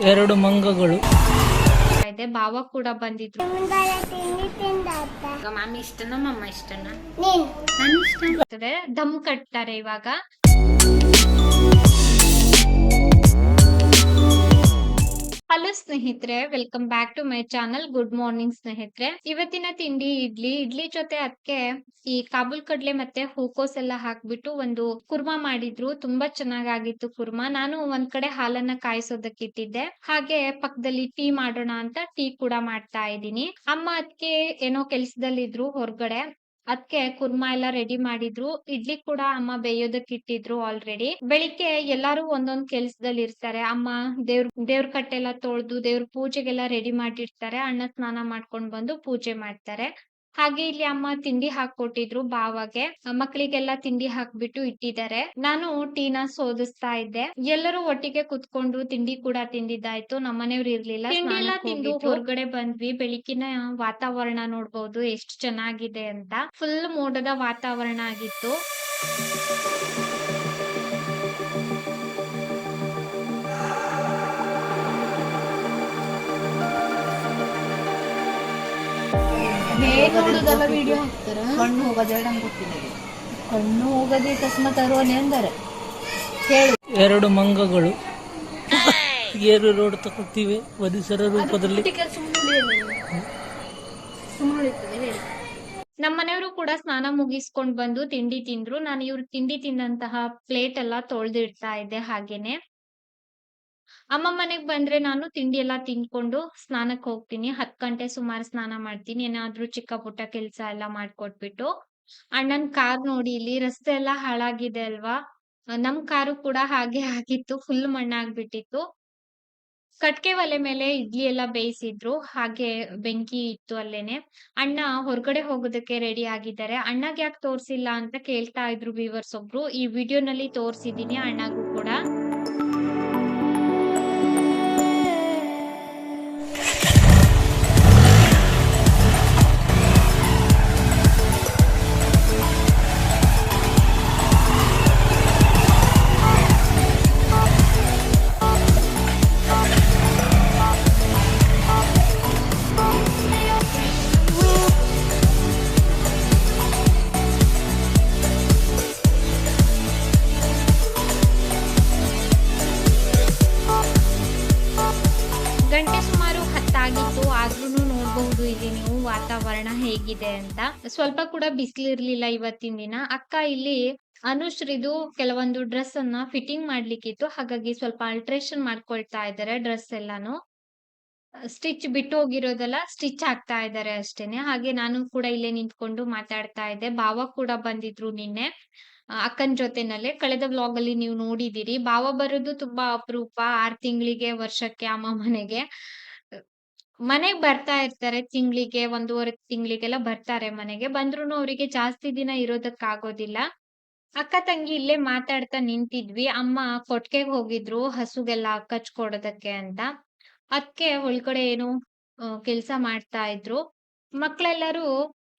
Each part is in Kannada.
ಎರಡು ಮಂಗಗಳು. ಇದೆ ಭಾವ ಕೂಡ ಬಂದಿದ್ರು. ಮಾಮಿ ಇಷ್ಟನಾ ಮಮ್ಮ ಇಷ್ಟನಾ? ನನ್. ಇಷ್ಟ. ಆಗ್ತದೆ ದಮ್ ಕಟ್ತಾರೆ ಇವಾಗ. ಹಲೋ ಸ್ನೇಹಿತರೆ welcome back to my channel good morning ಸ್ನೇಹಿತರೆ. ಇವತ್ತಿನ ತಿಂಡಿ ಇಡ್ಲಿ ಇಡ್ಲಿ ಜೊತೆ ಅದಕ್ಕೆ ಈ ಕಾಬುಲ್ ಕಡ್ಲೆ ಮತ್ತೆ ಹೂಕೋಸ್ ಎಲ್ಲ ಹಾಕ್ಬಿಟ್ಟು ಒಂದು ಕುರ್ಮಾ ಮಾಡಿದ್ರು, ತುಂಬಾ ಚೆನ್ನಾಗಾಗಿತ್ತು ಕುರ್ಮಾ. ನಾನು ಒಂದ್ ಕಡೆ ಹಾಲನ್ನ ಕಾಯಿಸೋದಕ್ಕೆ ಇಟ್ಟಿದ್ದೆ ಹಾಗೆ ಪಕ್ಕದಲ್ಲಿ ಟೀ ಮಾಡೋಣ ಅಂತ ಟೀ ಕೂಡ ಮಾಡ್ತಾ ಇದ್ದೀನಿ. ಅಮ್ಮ ಅದಕ್ಕೆ ಏನೋ ಕೆಲ್ಸದಲ್ಲಿದ್ರು ಹೊರಗಡೆ. ಅದಕ್ಕೆ ಕುರ್ಮಾ ಎಲ್ಲ ರೆಡಿ ಮಾಡಿದ್ರು. ಇಡ್ಲಿ ಕೂಡ ಅಮ್ಮ ಬೇಯೋದಕ್ಕೆ ಇಟ್ಟಿದ್ರು ಆಲ್ರೆಡಿ ಬೆಳಿಗ್ಗೆ ಎಲ್ಲಾರು ಒಂದೊಂದ್ ಕೆಲ್ಸದಲ್ಲಿ ಇರ್ತಾರೆ. ಅಮ್ಮ ದೇವ್ರ ದೇವ್ರ ಕಟ್ಟೆಲ್ಲ ತೊಳ್ದು ದೇವ್ರ ಪೂಜೆಗೆಲ್ಲ ರೆಡಿ ಮಾಡಿರ್ತಾರೆ. ಅಣ್ಣ ಸ್ನಾನ ಮಾಡ್ಕೊಂಡ್ ಬಂದು ಪೂಜೆ ಮಾಡ್ತಾರೆ. ಹಾಗೆ ಇಲ್ಲಿ ಅಮ್ಮ ತಿಂಡಿ ಹಾಕೊಟ್ಟಿದ್ರು ಬಾವಾಗೆ. ಮಕ್ಕಳಿಗೆಲ್ಲ ತಿಂಡಿ ಹಾಕ್ಬಿಟ್ಟು ಇಟ್ಟಿದ್ದಾರೆ. ನಾನು ಟೀನ ಸೋದಿಸ್ತಾ ಇದ್ದೆ. ಎಲ್ಲರೂ ಒಟ್ಟಿಗೆ ಕುತ್ಕೊಂಡು ತಿಂಡಿ ಕೂಡ ತಿಂದಿದ್ದಾಯ್ತು. ನಮ್ಮನೆಯವ್ರು ಇರ್ಲಿಲ್ಲ. ತಿಂಡಿ ಎಲ್ಲ ತಿಂದು ಹೊರಗಡೆ ಬಂದ್ವಿ. ಬೆಳಕಿನ ವಾತಾವರಣ ನೋಡ್ಬೋದು. ಎಷ್ಟು ಚೆನ್ನಾಗಿದೆ ಅಂತ. ಫುಲ್ ಮೋಡದ ವಾತಾವರಣ ಆಗಿತ್ತು. ವಿಡಿಯೋ ಹಾಕ್ತಾರ ಕಣ್ಣು ಹೋಗೋದೇ ನಂಗೆ ಗೊತ್ತಿಲ್ಲ ಕಣ್ಣು ಹೋಗದೆ ಅಕಸ್ಮಾತ್ ಅಂದರೆ? ಹೇಳು. ಎರಡು ಮಂಗಗಳು ಏರು ರೋಡ್ ತಗೊಳ್ತೀವಿ ಪರಿಸರ ರೂಪದಲ್ಲಿ. ನಮ್ಮ ಮನೆಯವರು ಕೂಡ ಸ್ನಾನ ಮುಗಿಸ್ಕೊಂಡ್ ಬಂದು ತಿಂಡಿ ತಿಂದ್ರು. ನಾನು ಇವ್ರು ತಿಂಡಿ ತಿಂದಂತಹ ಪ್ಲೇಟ್ ಎಲ್ಲಾ ತೊಳ್ದಿಡ್ತಾ ಇದ್ದೆ ಹಾಗೇನೆ. ಅಮ್ಮ ಮನೆಗ್ ಬಂದ್ರೆ ನಾನು ತಿಂಡಿ ಎಲ್ಲ ತಿನ್ಕೊಂಡು ಸ್ನಾನಕ್ ಹೋಗ್ತೀನಿ. ಹತ್ ಗಂಟೆ ಸುಮಾರು ಸ್ನಾನ ಮಾಡ್ತೀನಿ. ಏನಾದ್ರೂ ಚಿಕ್ಕ ಪುಟ್ಟ ಕೆಲ್ಸ ಎಲ್ಲಾ ಮಾಡ್ಕೊಟ್ಬಿಟ್ಟು. ಅಣ್ಣನ್ ಕಾರ್ ನೋಡಿ ಇಲ್ಲಿ ರಸ್ತೆ ಎಲ್ಲಾ ಹಾಳಾಗಿದೆ ಅಲ್ವಾ? ನಮ್ ಕಾರು ಕೂಡ ಹಾಗೆ ಆಗಿತ್ತು. ಫುಲ್ ಮಣ್ಣಾಗ್ಬಿಟ್ಟಿತ್ತು. ಕಟ್ಕೆ ಒಲೆ ಮೇಲೆ ಇಡ್ಲಿ ಎಲ್ಲ ಬೇಯಿಸಿದ್ರು. ಹಾಗೆ ಬೆಂಕಿ ಇತ್ತು ಅಲ್ಲೇನೆ. ಅಣ್ಣ ಹೊರಗಡೆ ಹೋಗೋದಕ್ಕೆ ರೆಡಿ ಆಗಿದ್ದಾರೆ. ಅಣ್ಣಗ್ ಯಾಕೆ ತೋರ್ಸಿಲ್ಲ ಅಂತ ಕೇಳ್ತಾ ಇದ್ರು ವ್ಯೂವರ್ಸ್ ಒಬ್ರು. ಈ ವಿಡಿಯೋನಲ್ಲಿ ತೋರ್ಸಿದೀನಿ. ಅಣ್ಣಗೂ ಗಂಟೆ ಸುಮಾರು ಹತ್ತಾಗಿತ್ತು. ಆದ್ರೂ ನೋಡ್ಬಹುದು ಇಲ್ಲಿ ನೀವು ವಾತಾವರಣ ಹೇಗಿದೆ ಅಂತ. ಸ್ವಲ್ಪ ಕೂಡ ಬಿಸಿಲಿರ್ಲಿಲ್ಲ ಇವತ್ತಿನ ದಿನ. ಅಕ್ಕ ಇಲ್ಲಿ ಅನುಶ್ರೀದು ಕೆಲವೊಂದು ಡ್ರೆಸ್ ಅನ್ನ ಫಿಟ್ಟಿಂಗ್ ಮಾಡ್ಲಿಕ್ಕಿತ್ತು. ಹಾಗಾಗಿ ಸ್ವಲ್ಪ ಅಲ್ಟ್ರೇಷನ್ ಮಾಡ್ಕೊಳ್ತಾ ಇದ್ದಾರೆ ಡ್ರೆಸ್ ಎಲ್ಲಾನು. ಸ್ಟಿಚ್ ಬಿಟ್ಟು ಹೋಗಿರೋದೆಲ್ಲ ಸ್ಟಿಚ್ ಆಗ್ತಾ ಇದ್ದಾರೆ ಅಷ್ಟೇನೆ. ಹಾಗೆ ನಾನು ಕೂಡ ಇಲ್ಲೇ ನಿಂತ್ಕೊಂಡು ಮಾತಾಡ್ತಾ ಇದ್ದೆ. ಭಾವ ಕೂಡ ಬಂದಿದ್ರು ನಿನ್ನೆ. ಅಕ್ಕನ್ ಜೊತೆನಲ್ಲೇ ಕಳೆದ ವ್ಲಾಗ್ ಅಲ್ಲಿ ನೀವು ನೋಡಿದಿರಿ ಭಾವ ಬರೋದು ತುಂಬಾ ಅಪರೂಪ. ಆರ್ ತಿಂಗಳಿಗೆ ವರ್ಷಕ್ಕೆ ಅಮ್ಮ ಮನೆಗೆ. ಮನೆಗ್ ಬರ್ತಾ ಇರ್ತಾರೆ. ತಿಂಗಳಿಗೆ, ಒಂದೂವರೆ ತಿಂಗಳಿಗೆಲ್ಲ ಬರ್ತಾರೆ ಮನೆಗೆ. ಬಂದ್ರೂನು ಅವರಿಗೆ ಜಾಸ್ತಿ ದಿನ ಇರೋದಕ್ ಆಗೋದಿಲ್ಲ ಅಕ್ಕ ತಂಗಿ ಇಲ್ಲೇ ಮಾತಾಡ್ತಾ ನಿಂತಿದ್ವಿ. ಅಮ್ಮ ಕೊಟ್ಗೆಗ್ ಹೋಗಿದ್ರು ಹಸುಗೆಲ್ಲ ಕಚ್ಕೊಡೋದಕ್ಕೆ ಅಂತ. ಅದಕ್ಕೆ ಒಳಗಡೆ ಏನು ಕೆಲಸ ಮಾಡ್ತಾ ಇದ್ರು. ಮಕ್ಳೆಲ್ಲರೂ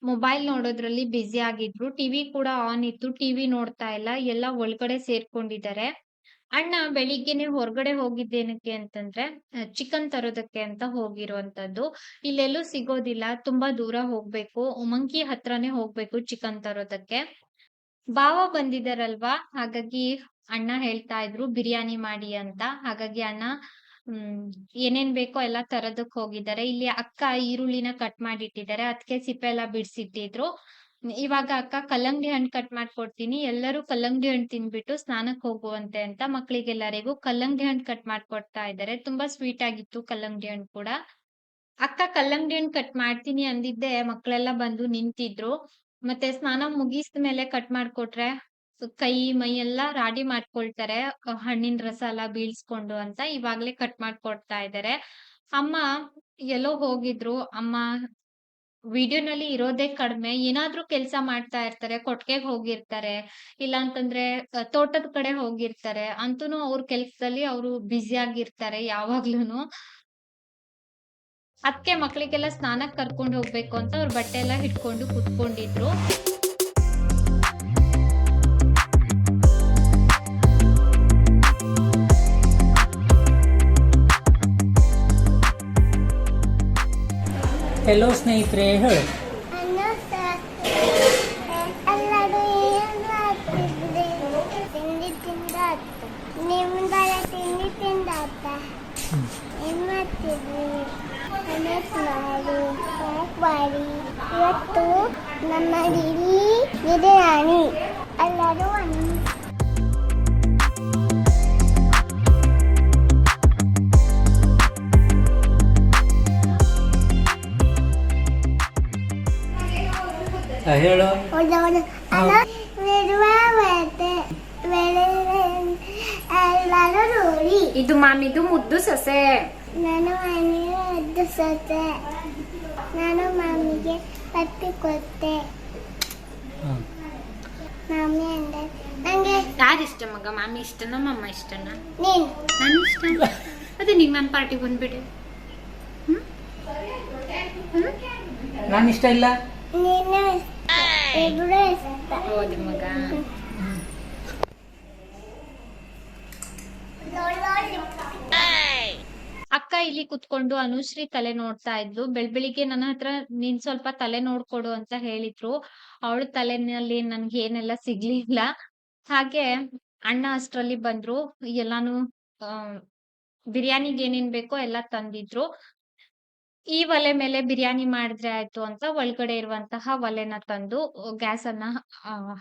ಮೊಬೈಲ್ ನೋಡೋದ್ರಲ್ಲಿ ಬ್ಯುಸಿ ಆಗಿದ್ರು. ಟಿವಿ ಕೂಡ ಆನ್ ಇತ್ತು. ಟಿವಿ ನೋಡ್ತಾ ಇಲ್ಲ. ಎಲ್ಲ ಒಳಗಡೆ ಸೇರ್ಕೊಂಡಿದ್ದಾರೆ. ಅಣ್ಣ, ಬೆಳಿಗ್ಗೆನೆ ಹೊರಗಡೆ ಹೋಗಿದ್ದೇನಕ್ಕೆ ಅಂತಂದ್ರೆ ಚಿಕನ್ ತರೋದಕ್ಕೆ ಅಂತ ಹೋಗಿರುವಂತದ್ದು. ಇಲ್ಲೆಲ್ಲೂ ಸಿಗೋದಿಲ್ಲ. ತುಂಬಾ ದೂರ ಹೋಗ್ಬೇಕು. ಉಮಂಕಿ ಹತ್ರನೇ ಹೋಗ್ಬೇಕು ಚಿಕನ್ ತರೋದಕ್ಕೆ. ಬಾವ ಬಂದಿದಾರಲ್ವಾ? ಹಾಗಾಗಿ ಅಣ್ಣ ಹೇಳ್ತಾ ಇದ್ರು, ಬಿರಿಯಾನಿ ಮಾಡಿ ಅಂತ. ಹಾಗಾಗಿ ಅಣ್ಣ ಹ್ಮ್, ಏನೇನ್ ಬೇಕೋ ಎಲ್ಲಾ ತರದಕ್ ಹೋಗಿದ್ದಾರೆ. ಇಲ್ಲಿ ಅಕ್ಕ ಈರುಳ್ಳಿನ ಕಟ್ ಮಾಡಿಟ್ಟಿದ್ದಾರೆ. ಅದಕ್ಕೆ ಸಿಪ್ಪೆ ಎಲ್ಲ ಬಿಡಿಸಿಟ್ಟಿದ್ರು. ಇವಾಗ ಅಕ್ಕ ಕಲ್ಲಂಗಡಿ ಹಣ್ಣು ಕಟ್ ಮಾಡ್ಕೊಡ್ತೀನಿ. ಎಲ್ಲರೂ ಕಲ್ಲಂಗಡಿ ಹಣ್ಣು ತಿನ್ಬಿಟ್ಟು ಸ್ನಾನಕ್ ಹೋಗುವಂತೆ ಅಂತ ಮಕ್ಳಿಗೆಲ್ಲರಿಗೂ ಕಲ್ಲಂಗಡಿ ಹಣ್ಣು ಕಟ್ ಮಾಡ್ಕೊಡ್ತಾ ಇದ್ದಾರೆ. ತುಂಬಾ ಸ್ವೀಟ್ ಆಗಿತ್ತು ಕಲ್ಲಂಗಡಿ ಹಣ್ಣು ಕೂಡ. ಅಕ್ಕ ಕಲ್ಲಂಗಡಿ ಹಣ್ಣು ಕಟ್ ಮಾಡ್ತೀನಿ ಅಂದಿದ್ದೆ ಮಕ್ಳೆಲ್ಲ ಬಂದು ನಿಂತಿದ್ರು. ಮತ್ತೆ ಸ್ನಾನ ಮುಗಿಸಿದ ಮೇಲೆ ಕಟ್ ಮಾಡ್ಕೊಟ್ರೆ? ಕೈ, ಮೈ ಎಲ್ಲ ರಾಡಿ ಮಾಡ್ಕೊಳ್ತಾರೆ. ಹಣ್ಣಿನ ರಸ ಎಲ್ಲ ಬೀಳ್ಸ್ಕೊಂಡು ಅಂತ ಇವಾಗ್ಲೇ ಕಟ್ ಮಾಡ್ಕೊಡ್ತಾ ಇದ್ದಾರೆ ಅಮ್ಮ ಎಲ್ಲೋ ಹೋಗಿದ್ರು. ಅಮ್ಮ ವಿಡಿಯೋನಲ್ಲಿ ಇರೋದೇ ಕಡಿಮೆ. ಏನಾದ್ರೂ ಕೆಲಸ ಮಾಡ್ತಾ ಇರ್ತಾರೆ ಕೊಟ್ಟಿಗೆಗೆ ಹೋಗಿರ್ತಾರೆ. ಇಲ್ಲ ಅಂತಂದ್ರೆ ತೋಟದ ಕಡೆ ಹೋಗಿರ್ತಾರೆ. ಅಂತೂ ಅವ್ರ ಕೆಲ್ಸದಲ್ಲಿ ಅವರು ಬ್ಯುಸಿ ಆಗಿರ್ತಾರೆ ಯಾವಾಗ್ಲೂನು. ಅದಕ್ಕೆ ಮಕ್ಳಿಗೆಲ್ಲ ಸ್ನಾನಕ್ಕೆ ಕರ್ಕೊಂಡು ಹೋಗ್ಬೇಕು ಅಂತ ಅವ್ರ ಬಟ್ಟೆ ಎಲ್ಲ ಹಿಡ್ಕೊಂಡು ಕುತ್ಕೊಂಡಿದ್ರು. ಮಾಡಿ ಸ್ನೇಹಿತರೆ ಹೇಳು ಇವತ್ತು ನಮ್ಮ ಡಿಲಿ ಬಿರಿಯಾನಿ ಎಲ್ಲರೂ ಹೇಳು. ಇದು ಮಾಮಿದು ಮುದ್ದು ಸೊಸೆ. ನಾನು ಮುದ್ದು ಸೊಸೆ. ನಾನು ಮಾಮಿಗೆ ಪತ್ತಿ ಕೊಟ್ಟೆ. ಮಾಮಿ ಅಂದ್ರೆ ಅಂದೆ ನಂಗೆ ಯಾರು ಇಷ್ಟ ಮಗ? ಮಾಮಿ ಇಷ್ಟನಾ ಮಮ್ಮ ಇಷ್ಟನಾ? ನೀನು. ನಾನು ಇಷ್ಟ? ಅದೇ ನೀನ್ ನನ್ನ ಪಾರ್ಟಿ ಬಂದ್ಬಿಡು. ನಾನು ಇಷ್ಟ ಇಲ್ಲ? ನೀನು ಹೌದು ಮಗ. ಅಕ್ಕ ಇಲ್ಲಿ ಕುತ್ಕೊಂಡು ಅನುಶ್ರೀ ತಲೆ ನೋಡ್ತಾ ಇದ್ಲು. ಬೆಳ್ ಬೆಳಿಗ್ಗೆ ನನ್ನ ಹತ್ರ ನೀನ್ ಸ್ವಲ್ಪ ತಲೆ ನೋಡ್ಕೊಡು ಅಂತ ಹೇಳಿದ್ರು. ಅವಳು ತಲೆನಲ್ಲಿ ನನ್ಗೆ ಏನೆಲ್ಲ ಸಿಗ್ಲಿಲ್ಲ. ಹಾಗೆ ಅಣ್ಣ ಅಷ್ಟ್ರಲ್ಲಿ ಬಂದ್ರು. ಎಲ್ಲಾನು ಆ ಬಿರಿಯಾನಿಗೆ ಏನೇನ್ ಬೇಕೋ ಎಲ್ಲ ತಂದಿದ್ರು. ಈ ಒಲೆ ಮೇಲೆ ಬಿರಿಯಾನಿ ಮಾಡಿದ್ರೆ ಆಯ್ತು ಅಂತ ಒಳಗಡೆ ಇರುವಂತಹ ಒಲೆನ ತಂದು ಗ್ಯಾಸ್ ಅನ್ನ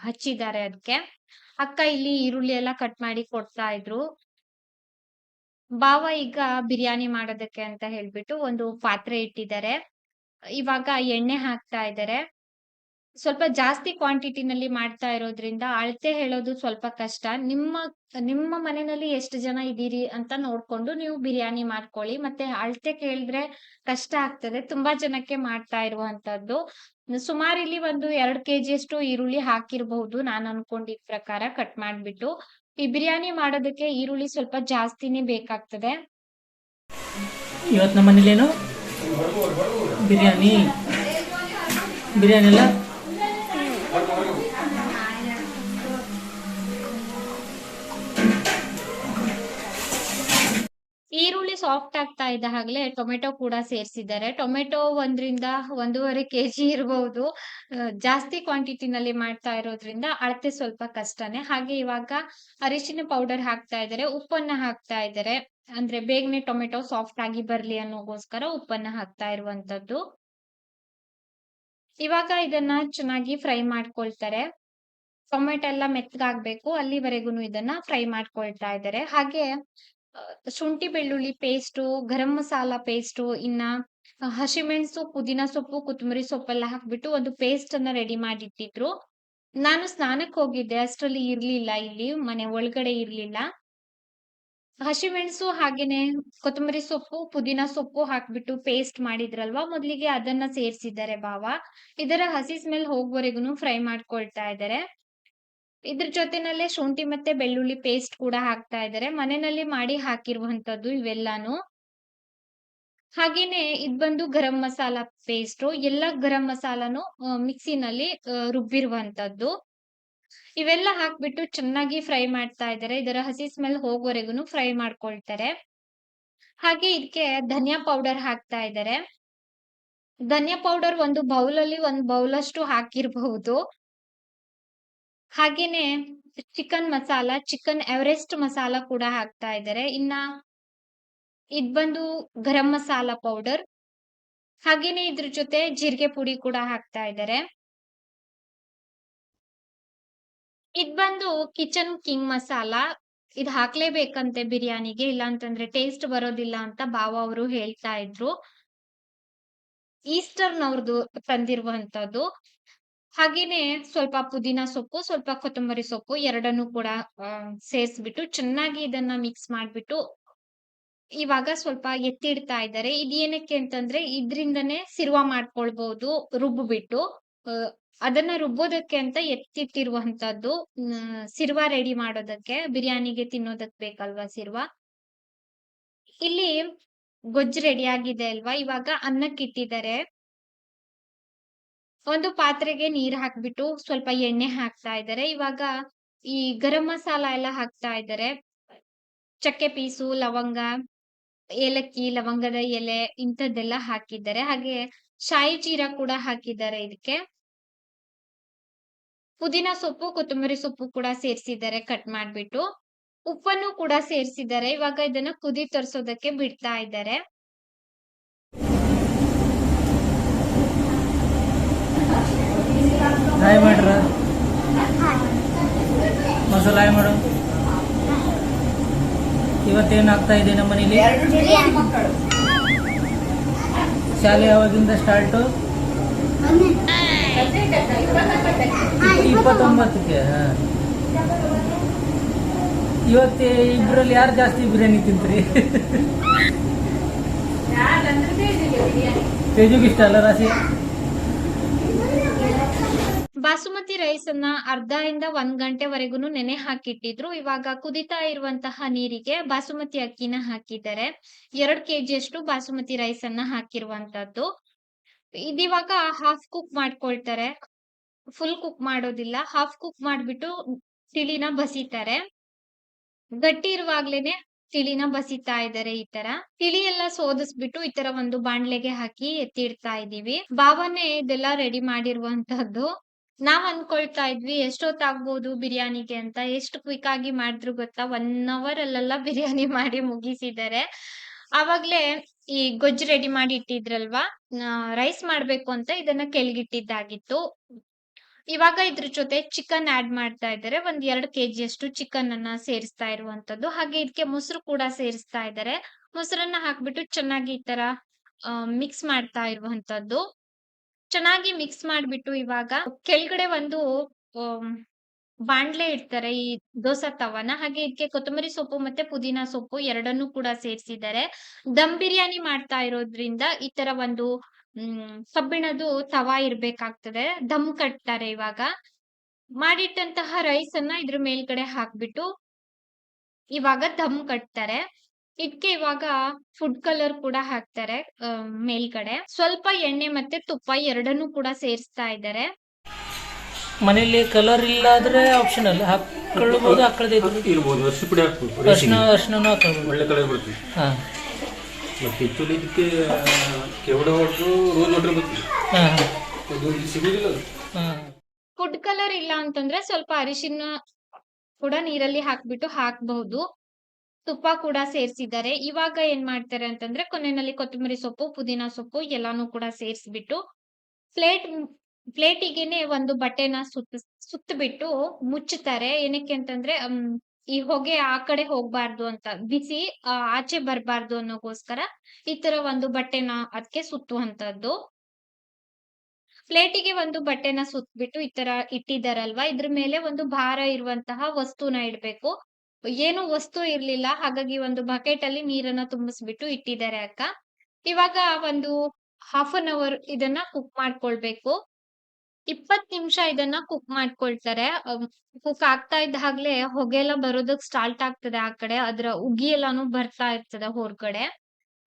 ಹಚ್ಚಿದ್ದಾರೆ ಅದಕ್ಕೆ ಅಕ್ಕ ಇಲ್ಲಿ ಈರುಳ್ಳಿ ಎಲ್ಲ ಕಟ್ ಮಾಡಿ ಕೊಡ್ತಾ ಇದ್ರು. ಬಾವ ಈಗ ಬಿರಿಯಾನಿ ಮಾಡೋದಕ್ಕೆ ಅಂತ ಹೇಳ್ಬಿಟ್ಟು ಒಂದು ಪಾತ್ರೆ ಇಟ್ಟಿದ್ದಾರೆ. ಇವಾಗ ಎಣ್ಣೆ ಹಾಕ್ತಾ ಇದ್ದಾರೆ. ಸ್ವಲ್ಪ ಜಾಸ್ತಿ ಕ್ವಾಂಟಿಟಿನಲ್ಲಿ ಮಾಡ್ತಾ ಇರೋದ್ರಿಂದ ಅಳತೆ ಹೇಳೋದು ಸ್ವಲ್ಪ ಕಷ್ಟ. ನಿಮ್ಮ ನಿಮ್ಮ ಮನೆಯಲ್ಲಿ ಎಷ್ಟು ಜನ ಇದ್ದೀರಿ ಅಂತ ನೋಡ್ಕೊಂಡು ನೀವು ಬಿರಿಯಾನಿ ಮಾಡ್ಕೊಳ್ಳಿ. ಮತ್ತೆ ಅಳತೆ ಕೇಳಿದ್ರೆ ಕಷ್ಟ ಆಗ್ತದೆ. ತುಂಬಾ ಜನಕ್ಕೆ ಮಾಡ್ತಾ ಇರುವಂತದ್ದು ಸುಮಾರು ಇಲ್ಲಿ ಒಂದು ಎರಡ್ ಕೆಜಿ ಅಷ್ಟು ಈರುಳ್ಳಿ ಹಾಕಿರ್ಬಹುದು. ನಾನು ಅನ್ಕೊಂಡಿದ್ ಪ್ರಕಾರ ಕಟ್ ಮಾಡ್ಬಿಟ್ಟು. ಈ ಬಿರಿಯಾನಿ ಮಾಡೋದಕ್ಕೆ ಈರುಳ್ಳಿ ಸ್ವಲ್ಪ ಜಾಸ್ತಿನೇ ಬೇಕಾಗ್ತದೆ. ಇವತ್ತು ನಮ್ಮ ಮನೇಲೇನು ಬಿರಿಯಾನಿ. ಬಿರಿಯಾನಿ ಎಲ್ಲ ಈರುಳ್ಳಿ ಸಾಫ್ಟ್ ಆಗ್ತಾ ಇದ್ದ ಹಾಗಲೇ ಟೊಮೆಟೊ ಕೂಡ ಸೇರಿಸಿದ್ದಾರೆ. ಟೊಮೆಟೊ ಒಂದರಿಂದ ಒಂದೂವರೆ ಕೆಜಿ ಇರಬಹುದು ಜಾಸ್ತಿ ಕ್ವಾಂಟಿಟಿನಲ್ಲಿ ಮಾಡ್ತಾ ಇರೋದ್ರಿಂದ ಅಳತೆ ಸ್ವಲ್ಪ ಕಷ್ಟನೇ. ಹಾಗೆ ಇವಾಗ ಅರಿಶಿನ ಪೌಡರ್ ಹಾಕ್ತಾ ಇದ್ದಾರೆ, ಉಪ್ಪನ್ನ ಹಾಕ್ತಾ ಇದ್ದಾರೆ. ಅಂದ್ರೆ ಬೇಗನೆ ಟೊಮೆಟೊ ಸಾಫ್ಟ್ ಆಗಿ ಬರ್ಲಿ ಅನ್ನೋಗೋಸ್ಕರ ಉಪ್ಪನ್ನ ಹಾಕ್ತಾ ಇರುವಂತದ್ದು. ಇವಾಗ ಇದನ್ನ ಚೆನ್ನಾಗಿ ಫ್ರೈ ಮಾಡ್ಕೊಳ್ತಾರೆ. ಟೊಮೆಟೊ ಎಲ್ಲ ಮೆತ್ತಗಾಗ್ಬೇಕು ಅಲ್ಲಿವರೆಗೂ ಇದನ್ನ ಫ್ರೈ ಮಾಡ್ಕೊಳ್ತಾ ಇದ್ದಾರೆ. ಹಾಗೆ ಶುಂಠಿ ಬೆಳ್ಳುಳ್ಳಿ ಪೇಸ್ಟು ಗರಂ ಮಸಾಲ ಪೇಸ್ಟು ಇನ್ನ ಹಸಿಮೆಣಸು ಪುದೀನ ಸೊಪ್ಪು, ಕೊತ್ತಂಬರಿ ಸೊಪ್ಪೆಲ್ಲ ಹಾಕ್ಬಿಟ್ಟು ಒಂದು ಪೇಸ್ಟ್ ಅನ್ನ ರೆಡಿ ಮಾಡಿಟ್ಟಿದ್ರು. ನಾನು ಸ್ನಾನಕ್ಕೆ ಹೋಗಿದ್ದೆ, ಅಷ್ಟರಲ್ಲಿ ಇರ್ಲಿಲ್ಲ ಇಲ್ಲಿ, ಮನೆ ಒಳಗಡೆ ಇರ್ಲಿಲ್ಲ. ಹಸಿಮೆಣಸು ಹಾಗೇನೆ ಕೊತ್ತಂಬರಿ ಸೊಪ್ಪು, ಪುದೀನ ಸೊಪ್ಪು ಹಾಕ್ಬಿಟ್ಟು ಪೇಸ್ಟ್ ಮಾಡಿದ್ರಲ್ವಾ, ಮೊದ್ಲಿಗೆ ಅದನ್ನ ಸೇರ್ಸಿದ್ದಾರೆ ಬಾವ ಇದರ ಹಸಿ ಸ್ಮೆಲ್ ಹೋಗುವವರೆಗೂ ಫ್ರೈ ಮಾಡ್ಕೊಳ್ತಾ ಇದ್ದಾರೆ ಇದ್ರ ಜೊತೆನಲ್ಲೇ ಶುಂಠಿ ಮತ್ತೆ ಬೆಳ್ಳುಳ್ಳಿ ಪೇಸ್ಟ್ ಕೂಡ ಹಾಕ್ತಾ ಇದ್ದಾರೆ ಮನೆಯಲ್ಲಿ ಮಾಡಿ ಹಾಕಿರುವಂತದ್ದು ಇವೆಲ್ಲಾನು. ಹಾಗೇನೆ ಇದ್ ಬಂದು ಗರಂ ಮಸಾಲ ಪೇಸ್ಟ್ ಎಲ್ಲ ಗರಂ ಮಸಾಲಾನು ಮಿಕ್ಸಿನಲ್ಲಿ ರುಬ್ಬಿರುವಂತದ್ದು ಇವೆಲ್ಲ ಹಾಕ್ಬಿಟ್ಟು ಚೆನ್ನಾಗಿ ಫ್ರೈ ಮಾಡ್ತಾ ಇದ್ದಾರೆ ಇದರ ಹಸಿ ಸ್ಮೆಲ್ ಹೋಗೋವರೆಗೂನು ಫ್ರೈ ಮಾಡ್ಕೊಳ್ತಾರೆ. ಹಾಗೆ ಇದಕ್ಕೆ ಧನಿಯಾ ಪೌಡರ್ ಹಾಕ್ತಾ ಇದ್ದಾರೆ ಧನಿಯಾ ಪೌಡರ್ ಒಂದು ಬೌಲ್ ಅಲ್ಲಿ ಒಂದು ಬೌಲ್ ಅಷ್ಟು ಹಾಕಿರಬಹುದು. ಹಾಗೇನೆ chicken masala, chicken Everest masala ಕೂಡ ಹಾಕ್ತಾ ಇದ್ದಾರೆ. ಇನ್ನ ಇದ್ ಬಂದು ಗರಂ ಮಸಾಲ ಪೌಡರ್, ಹಾಗೇನೆ ಇದ್ರ ಜೊತೆ ಜೀರಿಗೆ ಪುಡಿ ಕೂಡ ಹಾಕ್ತಾ ಇದ್ದಾರೆ. ಇದ್ ಬಂದು ಕಿಚನ್ ಕಿಂಗ್ ಮಸಾಲ, ಇದ್ ಹಾಕ್ಲೇಬೇಕಂತೆ ಬಿರಿಯಾನಿಗೆ ಇಲ್ಲ ಅಂತಂದ್ರೆ ಟೇಸ್ಟ್ ಬರೋದಿಲ್ಲ ಅಂತ ಬಾವ ಅವರು ಹೇಳ್ತಾ ಇದ್ರು. ಈಸ್ಟರ್ನವ್ರದ್ದು ತಂದಿರುವಂತದ್ದು ಹಾಗೇನೆ ಸ್ವಲ್ಪ ಪುದೀನ ಸೊಪ್ಪು, ಸ್ವಲ್ಪ ಕೊತ್ತಂಬರಿ ಸೊಪ್ಪು ಎರಡನ್ನು ಕೂಡ ಸೇರಿಸ್ಬಿಟ್ಟು ಚೆನ್ನಾಗಿ ಇದನ್ನ ಮಿಕ್ಸ್ ಮಾಡ್ಬಿಟ್ಟು ಇವಾಗ ಸ್ವಲ್ಪ ಎತ್ತಿಡ್ತಾ ಇದ್ದಾರೆ. ಇದೇನಕ್ಕೆ ಅಂತಂದ್ರೆ ಇದ್ರಿಂದನೇ ಸಿರ್ವ ಮಾಡ್ಕೊಳ್ಬಹುದು ರುಬ್ಬಿಬಿಟ್ಟು ಅದನ್ನ ರುಬ್ಬೋದಕ್ಕೆ ಅಂತ ಎತ್ತಿಟ್ಟಿರುವಂತದ್ದು ಸಿರ್ವಾ ರೆಡಿ ಮಾಡೋದಕ್ಕೆ, ಬಿರಿಯಾನಿಗೆ ತಿನ್ನೋದಕ್ ಬೇಕಲ್ವಾ ಸಿರ್ವ? ಇಲ್ಲಿ ಗೊಜ್ಜು ರೆಡಿ ಆಗಿದೆ ಅಲ್ವಾ? ಇವಾಗ ಅನ್ನಕ್ಕೆ ಇಟ್ಟಿದ್ದಾರೆ ಒಂದು ಪಾತ್ರೆಗೆ ನೀರ್ ಹಾಕ್ಬಿಟ್ಟು ಸ್ವಲ್ಪ ಎಣ್ಣೆ ಹಾಕ್ತಾ ಇದ್ದಾರೆ. ಇವಾಗ ಈ ಗರಂ ಮಸಾಲ ಎಲ್ಲ ಹಾಕ್ತಾ ಇದ್ದಾರೆ. ಚಕ್ಕೆ ಪೀಸು, ಲವಂಗ, ಏಲಕ್ಕಿ, ಲವಂಗದ ಎಲೆ ಇಂಥದ್ದೆಲ್ಲ ಹಾಕಿದ್ದಾರೆ. ಹಾಗೆ ಶಾಯಿ ಜೀರಾ ಕೂಡ ಹಾಕಿದ್ದಾರೆ ಇದಕ್ಕೆ. ಪುದೀನ ಸೊಪ್ಪು, ಕೊತ್ತಂಬರಿ ಸೊಪ್ಪು ಕೂಡ ಸೇರಿಸಿದ್ದಾರೆ ಕಟ್ ಮಾಡ್ಬಿಟ್ಟು. ಉಪ್ಪನ್ನು ಕೂಡ ಸೇರಿಸಿದ್ದಾರೆ. ಇವಾಗ ಇದನ್ನ ಕುದಿ ತರಿಸೋದಕ್ಕೆ ಬಿಡ್ತಾ ಇದ್ದಾರೆ. ಹಾಯ್ ಮಾಡ್ರ. ಮಸಾಲ ಹಾಯ್ ಮಾಡು. ಇವತ್ತೇನು ಆಗ್ತಾ ಇದೆ ನಮ್ಮ ಮನೇಲಿ? ಶಾಲೆ ಯಾವಾಗಿಂದ ಸ್ಟಾರ್ಟು? ಇಪ್ಪತ್ತೊಂಬತ್ತಕ್ಕೆ ಇವತ್ತು ಇಬ್ಬರಲ್ಲಿ ಯಾರು ಜಾಸ್ತಿ ಬಿರಿಯಾನಿ ತಿಂತ್ರಿ? ತೇಜುಗಿಷ್ಟ ಅಲ್ಲ ರಾಶಿ? ಬಾಸುಮತಿ ರೈಸ್ ಅನ್ನ ಅರ್ಧ ಇಂದ ಒಂದ್ ಗಂಟೆವರೆಗೂ ನೆನೆ ಹಾಕಿಟ್ಟಿದ್ರು ಇವಾಗ ಕುದಿತಾ ಇರುವಂತಹ ನೀರಿಗೆ ಬಾಸುಮತಿ ಅಕ್ಕಿನ ಹಾಕಿದ್ದಾರೆ. ಎರಡ್ ಕೆಜಿ ಅಷ್ಟು ಬಾಸುಮತಿ ರೈಸ್ ಅನ್ನ ಹಾಕಿರುವಂತದ್ದು. ಇದಿವಾಗ ಹಾಫ್ ಕುಕ್ ಮಾಡ್ಕೊಳ್ತಾರೆ. ಫುಲ್ ಕುಕ್ ಮಾಡೋದಿಲ್ಲ. ಹಾಫ್ ಕುಕ್ ಮಾಡ್ಬಿಟ್ಟು ತಿಳಿನ ಬಸಿತಾರೆ. ಗಟ್ಟಿ ಇರುವಾಗ್ಲೇನೆ ತಿಳಿನ ಬಸಿತಾ ಇದ್ದಾರೆ ಈ ತರ. ತಿಳಿ ಎಲ್ಲ ಸೋದಿಸ್ಬಿಟ್ಟು ಈ ತರ ಒಂದು ಬಾಣ್ಲೆಗೆ ಹಾಕಿ ಎತ್ತಿಡ್ತಾ ಇದೀವಿ ಬಾವನೆ ಇದೆಲ್ಲ ರೆಡಿ ಮಾಡಿರುವಂತದ್ದು. ನಾವ್ ಅನ್ಕೊಳ್ತಾ ಇದ್ವಿ ಎಷ್ಟೊತ್ತಾಗ್ಬೋದು ಬಿರಿಯಾನಿಗೆ ಅಂತ, ಎಷ್ಟು ಕ್ವಿಕ್ ಆಗಿ ಮಾಡಿದ್ರು ಗೊತ್ತಾ? ಒನ್ ಅವರ್ ಅಲ್ಲೆಲ್ಲ ಬಿರಿಯಾನಿ ಮಾಡಿ ಮುಗಿಸಿದ್ದಾರೆ ಆವಾಗ್ಲೇ ಈ ಗೊಜ್ಜು ರೆಡಿ ಮಾಡಿ ಇಟ್ಟಿದ್ರಲ್ವಾ? ರೈಸ್ ಮಾಡ್ಬೇಕು ಅಂತ ಇದನ್ನ ಕೆಳಗಿಟ್ಟಿದ್ದಾಗಿತ್ತು. ಇವಾಗ ಇದ್ರ ಜೊತೆ ಚಿಕನ್ ಆಡ್ ಮಾಡ್ತಾ ಇದ್ದಾರೆ ಒಂದ್ ಎರಡ್ ಕೆಜಿ ಅಷ್ಟು ಚಿಕನ್ ಅನ್ನ ಸೇರಿಸ್ತಾ ಇರುವಂತದ್ದು. ಹಾಗೆ ಇದಕ್ಕೆ ಮೊಸರು ಕೂಡ ಸೇರಿಸ್ತಾ ಇದ್ದಾರೆ ಮೊಸರನ್ನ ಹಾಕ್ಬಿಟ್ಟು ಚೆನ್ನಾಗಿ ಈ ತರ ಮಿಕ್ಸ್ ಮಾಡ್ತಾ ಇರುವಂತದ್ದು. ಚೆನ್ನಾಗಿ ಮಿಕ್ಸ್ ಮಾಡ್ಬಿಟ್ಟು ಇವಾಗ ಕೆಳಗಡೆ ಒಂದು ಬಾಂಡ್ಲೆ ಇಡ್ತಾರೆ. ಈ ದೋಸಾ ತವನ. ಹಾಗೆ ಇದಕ್ಕೆ ಕೊತ್ತಂಬರಿ ಸೊಪ್ಪು ಮತ್ತೆ ಪುದೀನ ಸೊಪ್ಪು ಎರಡನ್ನೂ ಕೂಡ ಸೇರಿಸಿದ್ದಾರೆ. ದಮ್ ಬಿರಿಯಾನಿ ಮಾಡ್ತಾ ಇರೋದ್ರಿಂದ ಈ ತರ ಒಂದು, ಹ್ಮ್ ಕಬ್ಬಿಣದು ತವಾ ಇರ್ಬೇಕಾಗ್ತದೆ. ದಮ್ ಕಟ್ತಾರೆ ಇವಾಗ. ಮಾಡಿಟ್ಟಂತಹ ರೈಸ್ ಅನ್ನ ಇದ್ರ ಮೇಲ್ಗಡೆ ಹಾಕ್ಬಿಟ್ಟು ಇವಾಗ ದಮ್ ಕಟ್ತಾರೆ. ಇದಕ್ಕೆ ಇವಾಗ ಫುಡ್ ಕಲರ್ ಕೂಡ ಹಾಕ್ತಾರೆ ಮೇಲ್ಗಡೆ. ಸ್ವಲ್ಪ ಎಣ್ಣೆ ಮತ್ತೆ ತುಪ್ಪ ಎರಡನ್ನೂ ಕೂಡ ಸೇರಿಸ್ತಾ ಇದ್ದಾರೆ. ಮನೆಯಲ್ಲಿ ಕಲರ್ ಇಲ್ಲ ಆದ್ರೆ ಆಪ್ಷನಲ್ ಹಾಕೊಳ್ಳಬಹುದು ಹಾಕೊಳ್ಳದೆ ಇರಬಹುದು ಅರಿಶಿನ ಪುಡಿ ಹಾಕ್ಬೇಕು ಅರ್ಶಿನ ಅರ್ಶಿನೂ ಹಾಕೊಳ್ಬೋದು ಒಳ್ಳೆ ಕಲರ್ ಬರ್ತದೆ ಹಾಂ. ಮತ್ತೆ ಆ್ಯಕ್ಚುಲಿ ಇದಕ್ಕೆ ಕೆವಡ ಹೊಟ್ಟರು ರೋಸ್ ವಾಟರ್ ಬರ್ತದೆ ಹಾಂ ಹಾಂ. ಅದು ಇಲ್ಲಿ ಸಿಗುದಿಲ್ಲ ಅದು. ಫುಡ್ ಕಲರ್ ಇಲ್ಲ ಅಂತಂದ್ರೆ ಸ್ವಲ್ಪ ಅರಿಶಿನ ಕೂಡ ನೀರಲ್ಲಿ ಹಾಕ್ಬಿಟ್ಟು ಹಾಕ್ಬಹುದು. ತುಪ್ಪ ಕೂಡ ಸೇರಿಸಿದ್ದಾರೆ. ಇವಾಗ ಏನ್ ಮಾಡ್ತಾರೆ ಅಂತಂದ್ರೆ ಕೊನೆಯಲ್ಲಿ ಕೊತ್ತಂಬರಿ ಸೊಪ್ಪು, ಪುದೀನ ಸೊಪ್ಪು ಎಲ್ಲಾನು ಕೂಡ ಸೇರಿಸ್ಬಿಟ್ಟು ಪ್ಲೇಟ್, ಪ್ಲೇಟಿಗೆನೆ ಒಂದು ಬಟ್ಟೆನ ಸುತ್ತ ಸುತ್ತಬಿಟ್ಟು ಮುಚ್ಚುತ್ತಾರೆ. ಏನಕ್ಕೆ ಅಂತಂದ್ರೆ ಈ ಹೊಗೆ ಆ ಕಡೆ ಹೋಗ್ಬಾರ್ದು ಅಂತ, ಬಿಸಿ ಆಚೆ ಬರ್ಬಾರ್ದು ಅನ್ನೋಗೋಸ್ಕರ ಈ ತರ ಒಂದು ಬಟ್ಟೆನ ಅದಕ್ಕೆ ಸುತ್ತುವಂತದ್ದು ಪ್ಲೇಟಿಗೆ ಒಂದು ಬಟ್ಟೆನ ಸುತ್ತಬಿಟ್ಟು ಈ ತರ ಇಟ್ಟಿದಾರಲ್ವಾ ಇದ್ರ ಮೇಲೆ ಒಂದು ಭಾರ ಇರುವಂತಹ ವಸ್ತುನ ಇಡ್ಬೇಕು. ಏನು ವಸ್ತು ಇರ್ಲಿಲ್ಲ. ಹಾಗಾಗಿ ಒಂದು ಬಕೆಟ್ ಅಲ್ಲಿ ನೀರನ್ನ ತುಂಬಿಸ್ಬಿಟ್ಟು ಇಟ್ಟಿದ್ದಾರೆ ಅಕ್ಕ. ಇವಾಗ ಒಂದು ಹಾಫ್ ಅನ್ ಅವರ್ ಇದನ್ನ ಕುಕ್ ಮಾಡ್ಕೊಳ್ಬೇಕು. ಇಪ್ಪತ್ ನಿಮಿಷ ಇದನ್ನ ಕುಕ್ ಮಾಡ್ಕೊಳ್ತಾರೆ. ಕುಕ್ ಆಗ್ತಾ ಇದ್ದಾಗ್ಲೇ ಹೊಗೆ ಎಲ್ಲ ಬರೋದಕ್ ಸ್ಟಾರ್ಟ್ ಆಗ್ತದೆ ಆ ಕಡೆ. ಅದ್ರ ಉಗಿ ಎಲ್ಲಾನು ಬರ್ತಾ ಇರ್ತದೆ ಹೊರಗಡೆ.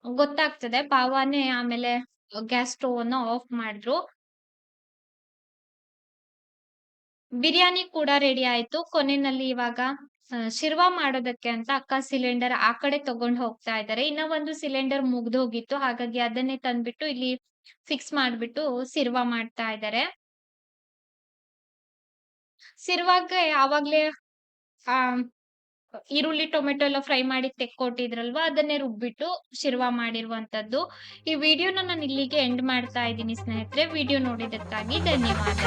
ಗೊತ್ತಾಗ್ತದೆ. ಪಾವಾನೆ ಆಮೇಲೆ ಗ್ಯಾಸ್ ಸ್ಟೋವ್ ಅನ್ನ ಆಫ್ ಮಾಡಿದ್ರು. ಬಿರಿಯಾನಿ ಕೂಡ ರೆಡಿ ಆಯ್ತು. ಕೊನೆಯಲ್ಲಿ ಇವಾಗ ಶಿರ್ವಾ ಮಾಡೋದಕ್ಕೆ ಅಂತ ಅಕ್ಕ ಸಿಲಿಂಡರ್ ಆ ಕಡೆ ತಗೊಂಡ್ ಹೋಗ್ತಾ ಇದ್ದಾರೆ ಇನ್ನ ಒಂದು ಸಿಲಿಂಡರ್ ಮುಗ್ದೋಗಿತ್ತು ಹಾಗಾಗಿ ಅದನ್ನೇ ತಂದ್ಬಿಟ್ಟು ಇಲ್ಲಿ ಫಿಕ್ಸ್ ಮಾಡ್ಬಿಟ್ಟು ಸಿರ್ವ ಮಾಡ್ತಾ ಇದ್ದಾರೆ ಸಿರ್ವಾಗೆ ಆವಾಗ್ಲೇ ಆ, ಈರುಳ್ಳಿ, ಟೊಮೆಟೊ ಎಲ್ಲ ಫ್ರೈ ಮಾಡಿ ತೆಕ್ಕೊಟ್ಟಿದ್ರಲ್ವಾ, ಅದನ್ನೇ ರುಬ್ಬಿಟ್ಟು ಶಿರ್ವ ಮಾಡಿರುವಂತದ್ದು ಈ ವಿಡಿಯೋನ ನಾನು ಇಲ್ಲಿಗೆ ಎಂಡ್ ಮಾಡ್ತಾ ಇದ್ದೀನಿ ಸ್ನೇಹಿತರೆ. ವಿಡಿಯೋ ನೋಡಿದಕ್ಕಾಗಿ ಧನ್ಯವಾದ.